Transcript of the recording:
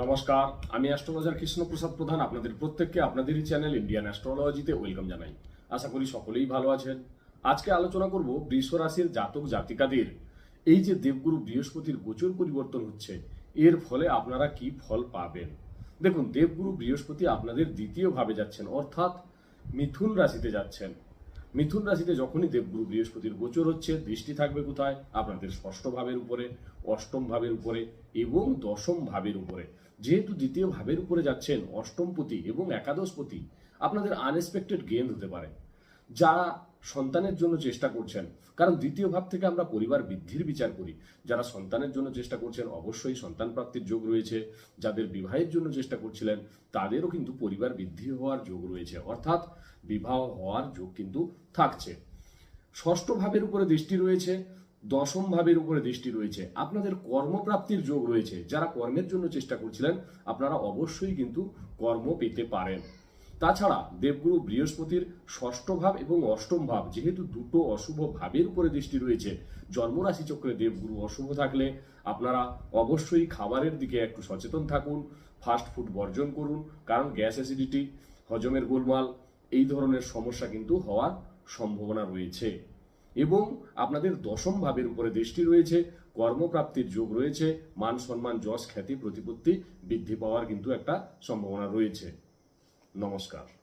নমস্কার, আমি অ্যাস্ট্রোলজার কৃষ্ণপ্রসাদ প্রধান, আপনাদের প্রত্যেককে আপনাদেরই চ্যানেল ইন্ডিয়ান অ্যাস্ট্রোলজিতে ওয়েলকাম জানাই। আশা করি সকলেই ভালো আছেন। আজকে আলোচনা করব বৃষ রাশির জাতক জাতিকাদের। এই যে দেবগুরু বৃহস্পতির গোচর পরিবর্তন হচ্ছে, এর ফলে আপনারা কি ফল পাবেন? দেখুন, দেবগুরু বৃহস্পতি আপনাদের দ্বিতীয় ভাবে যাচ্ছেন, অর্থাৎ মিথুন রাশিতে যাচ্ছেন। মিথুন রাশিতে যখনই দেবগুরু বৃহস্পতির গোচর হচ্ছে, দৃষ্টি থাকবে কোথায়? আপনাদের ষষ্ঠ ভাবের উপরে, অষ্টম ভাবের উপরে এবং দশম ভাবের উপরে। যেহেতু দ্বিতীয় ভাবের উপরে যাচ্ছেন অষ্টমপতি এবং একাদশপতি আপনাদের আনএক্সপেক্টেড গেন হতে পারে। যারা সন্তানের জন্য চেষ্টা করছেন, কারণ দ্বিতীয় ভাব থেকে আমরা পরিবার বৃদ্ধির বিচার করি। যারা সন্তানের জন্য চেষ্টা করছেন, অবশ্যই সন্তান প্রাপ্তির যোগ রয়েছে। যাদের বিবাহের জন্য চেষ্টা করছিলেন, তাদেরও কিন্তু পরিবার বৃদ্ধি হওয়ার যোগ রয়েছে। অর্থাৎ বিবাহ হওয়ার যোগ কিন্তু থাকছে। ষষ্ঠ ভাবের উপরে দৃষ্টি রয়েছে, দশম ভাবের উপরে দৃষ্টি রয়েছে। আপনাদের কর্মপ্রাপ্তির যোগ রয়েছে। যারা কর্মের জন্য চেষ্টা করছিলেন, আপনারা অবশ্যই কিন্তু কর্ম পেতে পারেন। তাছাড়া দেবগুরু বৃহস্পতির ষষ্ঠ ভাব এবং অষ্টম ভাব যেহেতু দুটো অশুভ ভাবের উপরে দৃষ্টি রয়েছে জন্মরাশি চক্রে দেবগুরু অশুভ থাকলে আপনারা অবশ্যই খাবারের দিকে একটু সচেতন থাকুন, ফাস্ট ফুড বর্জন করুন, কারণ গ্যাস অ্যাসিডিটি, হজমের গোলমাল, এই ধরনের সমস্যা কিন্তু হওয়ার সম্ভাবনা রয়েছে। এবং আপনাদের দশম ভাবের উপরে দৃষ্টি রয়েছে, কর্মপ্রাপ্তির যোগ রয়েছে, মান সম্মান, যশ, খ্যাতি, প্রতিপত্তি বৃদ্ধি পাওয়ার কিন্তু একটা সম্ভাবনা রয়েছে। নমস্কার